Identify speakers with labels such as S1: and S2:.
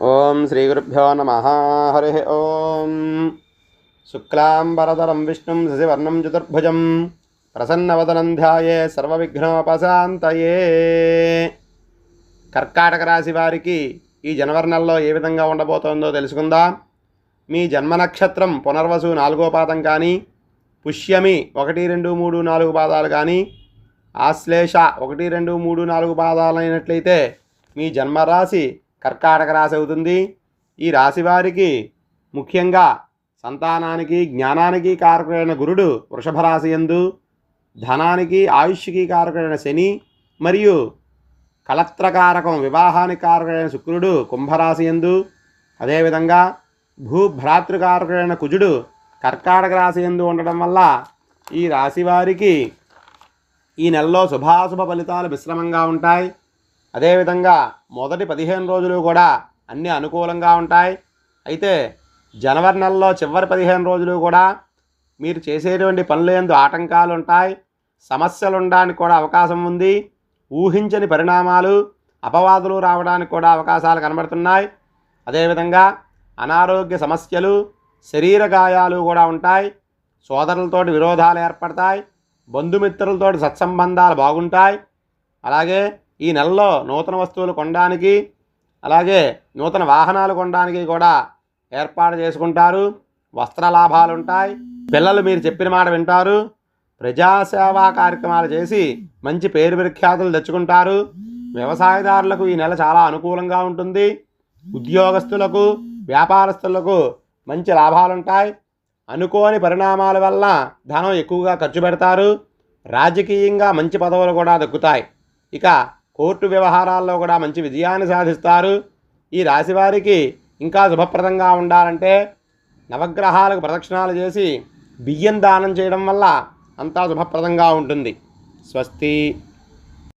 S1: ఓం శ్రీ గురుభ్యో నమ. హరి ఓం. శుక్లాంబరదరం విష్ణుం శశివర్ణం చతుర్భుజం. ప్రసన్నవదనం ధ్యాయే సర్వవిఘ్నోపశాంతయే. కర్కాటక రాశి వారికి ఈ జనవరి నెలలో ఏ విధంగా ఉండబోతోందో తెలుసుకుందాం. మీ జన్మ నక్షత్రం పునర్వసు నాలుగో పాదం కానీ పుష్యమి ఒకటి రెండు మూడు నాలుగు పాదాలు కానీ ఆశ్లేష ఒకటి రెండు మూడు నాలుగు పాదాలు అయినట్లయితే మీ జన్మరాశి కర్కాటక రాశి అవుతుంది. ఈ రాశి వారికి ముఖ్యంగా సంతానానికి జ్ఞానానికి కారకుడైన గురుడు వృషభ రాశి ఎందు ధనానికి ఆయుష్కి కారకుడైన శని మరియు కలత్రకారకం వివాహానికి కారకుడైన శుక్రుడు కుంభరాశి ఎందు అదేవిధంగా భూభ్రాతృకారకుడైన కుజుడు కర్కాటక రాశి ఎందు ఉండడం వల్ల ఈ రాశి వారికి ఈ నెలలో శుభాశుభ ఫలితాలు మిశ్రమంగా ఉంటాయి. అదేవిధంగా మొదటి పదిహేను రోజులు కూడా అన్నీ అనుకూలంగా ఉంటాయి. అయితే జనవరి నెలలో చివరి పదిహేను రోజులు కూడా మీరు చేసేటువంటి పనులు ఎందు ఆటంకాలు ఉంటాయి. సమస్యలు ఉండడానికి కూడా అవకాశం ఉంది. ఊహించని పరిణామాలు అపవాదులు రావడానికి కూడా అవకాశాలు కనబడుతున్నాయి. అదేవిధంగా అనారోగ్య సమస్యలు శరీర గాయాలు కూడా ఉంటాయి. సోదరులతోటి విరోధాలు ఏర్పడతాయి. బంధుమిత్రులతోటి సత్సంబంధాలు బాగుంటాయి. అలాగే ఈ నెలలో నూతన వస్తువులు కొనడానికి అలాగే నూతన వాహనాలు కొనడానికి కూడా ఏర్పాటు చేసుకుంటారు. వస్త్ర లాభాలు ఉంటాయి. పిల్లలు మీరు చెప్పిన మాట వింటారు. ప్రజాసేవా కార్యక్రమాలు చేసి మంచి పేరు ప్రఖ్యాతులు తెచ్చుకుంటారు. వ్యవసాయదారులకు ఈ నెల చాలా అనుకూలంగా ఉంటుంది. ఉద్యోగస్తులకు వ్యాపారస్తులకు మంచి లాభాలు ఉంటాయి. అనుకోని పరిణామాల వల్ల ధనం ఎక్కువగా ఖర్చు పెడతారు. రాజకీయంగా మంచి పదవులు కూడా దక్కుతాయి. ఇక కోర్టు వ్యవహారాల్లో కూడా మంచి విజయాన్ని సాధిస్తారు. ఈ రాశి వారికి ఇంకా శుభప్రదంగా ఉండాలంటే నవగ్రహాలకు ప్రదక్షిణాలు చేసి బియ్యం దానం చేయడం వల్ల అంతా శుభప్రదంగా ఉంటుంది. స్వస్తి.